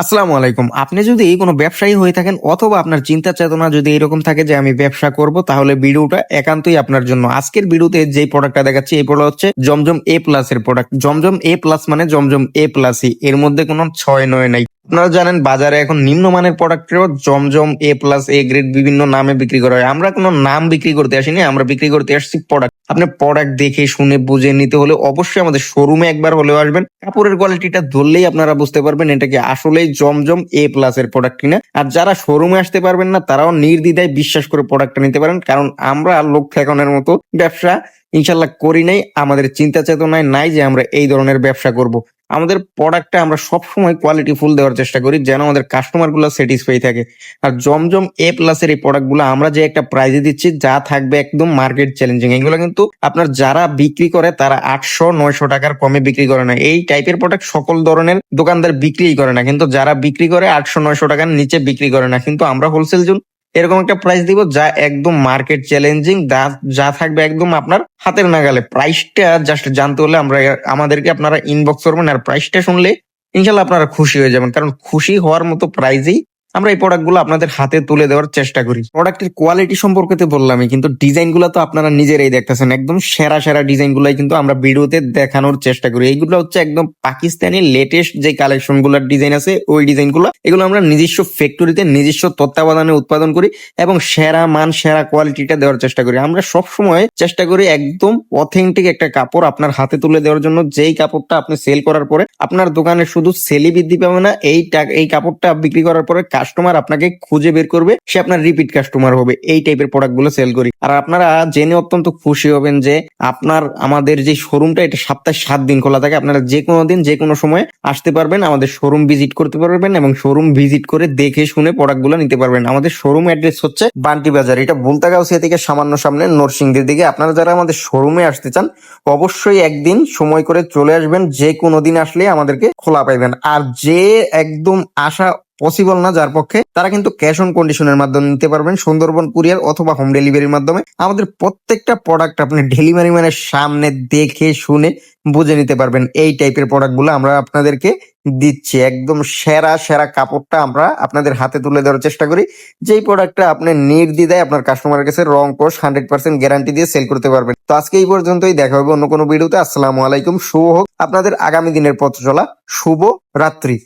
আসসালামু আলাইকুম। আপনি যদি কোনো ব্যবসায়ী হয়ে থাকেন অথবা আপনার চিন্তা চেতনা যদি এরকম থাকে যে আমি ব্যবসা করব, তাহলে ভিডিওটা একান্তই আপনার জন্য। আজকের ভিডিওতে যে প্রোডাক্টটা দেখাচ্ছি, এই প্রোডাক্ট হচ্ছে জমজম এ প্লাস এর প্রোডাক্ট। জমজম এ প্লাস মানে জমজম এ প্লাসই এর মধ্যে কোনো ছয় নয় নাই। আপনারা জানেন, বাজারে এখন নিম্নমানের প্রোডাক্টেরও জমজম এ প্লাস এ গ্রেড বিভিন্ন নামে বিক্রি করা হয়। আমরা কোনো নাম বিক্রি করতে আসিনি, আমরা বিক্রি করতে আসছি প্রোডাক্ট আপনি প্রোডাক্ট দেখে, শুনে, বুঝে নিতে হলে অবশ্যই আমাদের শোরুমে একবার হলেও আসবেন। কাপড়ের কোয়ালিটিটা ধরলেই আপনারা বুঝতে পারবেন এটা কি আসলেই জমজম এ প্লাস এর প্রোডাক্ট কিনা। আর যারা শোরুমে আসতে পারবেন না, তারাও নির্দ্বিধায় বিশ্বাস করে প্রোডাক্টটা নিতে পারেন। কারণ আমরা লোক ঠেকানোর মতো ব্যবসা ইনশাল্লাহ করি নাই। আমাদের চিন্তা চেতনায় নাই যে আমরা এই ধরনের ব্যবসা করব। আমাদের প্রোডাক্টটা আমরা সবসময় কোয়ালিটি ফুল দেওয়ার চেষ্টা করি, যেন আমাদের কাস্টমারগুলো স্যাটিসফাই থাকে। আর জমজম এ প্লাস এর এই প্রোডাক্টগুলো আমরা যে একটা প্রাইজে দিচ্ছি, যা থাকবে একদম মার্কেট চ্যালেঞ্জিং এগুলো কিন্তু আপনার যারা বিক্রি করে, তারা আটশো, নয়শো টাকার কমে বিক্রি করে না। এই টাইপের প্রোডাক্ট সকল ধরনের দোকানদার বিক্রিই করে না। কিন্তু যারা বিক্রি করে, আটশো, নয়শো টাকার নিচে বিক্রি করে না। কিন্তু আমরা হোলসেল জোন এরকম একটা প্রাইস দিব যা একদম মার্কেট চ্যালেঞ্জিং যা থাকবে একদম আপনার হাতের নাগালে। প্রাইসটা জাস্ট জানতে হলে আমরা, আমাদেরকে আপনারা ইনবক্স করবেন আর প্রাইসটা শুনলে ইনশাল্লাহ আপনারা খুশি হয়ে যাবেন। কারণ খুশি হওয়ার মতো প্রাইজেই আমরা এই প্রোডাক্টগুলো আপনাদের হাতে তুলে দেওয়ার চেষ্টা করি। প্রোডাক্টের কোয়ালিটি সম্পর্কে তো বললামই, কিন্তু ডিজাইনগুলো তো আপনারা নিজেরাই দেখতেছেন। একদম সেরা সেরা ডিজাইন গুলাই কিন্তু আমরা ভিডিওতে দেখানোর চেষ্টা করি। এইগুলো হচ্ছে একদম পাকিস্তানি লেটেস্ট যে কালেকশনগুলোর ডিজাইন আছে, ওই ডিজাইনগুলো। এগুলো আমরা নিজস্ব ফ্যাক্টরিতে নিজস্ব তত্ত্বাবধানে উৎপাদন করি এবং সেরা মান, সেরা কোয়ালিটিটা দেওয়ার চেষ্টা করি। আমরা সব সময় চেষ্টা করি একদম অথেন্টিক একটা কাপড় আপনার হাতে তুলে দেওয়ার জন্য। যেই কাপড়টা আপনি সেল করার পরে, আপনার দোকানে শুধু সেলই বৃদ্ধি পাবে না, এই এই কাপড়টা বিক্রি করার পরে কাস্টমার আপনাকে খুঁজে বের করবে, সে আপনার রিপিট কাস্টমার হবে। এই টাইপের প্রোডাক্টগুলো সেল করি। আর আপনারা জেনে অত্যন্ত খুশি হবেন যে আপনার, আমাদের যে শোরুমটা এটা সপ্তাহে সাত দিন খোলা থাকে। আপনারা যে কোনো দিন, যে কোনো সময় আসতে পারবেন, আমাদের শোরুম ভিজিট করতে পারবেন এবং শোরুম ভিজিট করে দেখে শুনে প্রোডাক্টগুলো নিতে পারবেন। আমাদের শোরুম অ্যাড্রেস হচ্ছে বান্টি বাজার। এটা বুলতাগাউসিয়া থেকে সামান্য সামনে নরসিংদীর দিকে। আপনারা যারা আমাদের শোরুমে আসতে চান, অবশ্যই একদিন সময় করে চলে আসবেন। যে কোনো দিন আসলে আমাদেরকে খোলা পাইবেন। আর যে একদম আসা পসিবল না, যার পক্ষে তারা কিন্তু ক্যাশ অন কন্ডিশনের মাধ্যমে নিতে পারবেন, সুন্দরবন কুরিয়ার অথবা হোম ডেলিভারির মাধ্যমে। আমাদের প্রত্যেকটা প্রোডাক্ট আপনি ডেলিভারি মানে সামনে দেখে, শুনে বুঝে নিতে পারবেন এই টাইপের প্রোডাক্টগুলো আমরা আপনাদেরকে দিচ্ছি। একদম সেরা সেরা কাপড়টা আমরা আপনাদের হাতে তুলে দেওয়ার চেষ্টা করি। যেই প্রোডাক্টটা আপনি নির্দ্বিধায় আপনার কাস্টমারের কাছে রং কোর্স হান্ড্রেড পার্সেন্ট গ্যারান্টি দিয়ে সেল করতে পারবেন। তো আজকে এই পর্যন্তই, দেখা হবে অন্য কোনো ভিডিওতে। আসসালামু আলাইকুম, শুভ হোক। আপনাদের আগামী দিনের পথ চলা শুভ রাত্রি।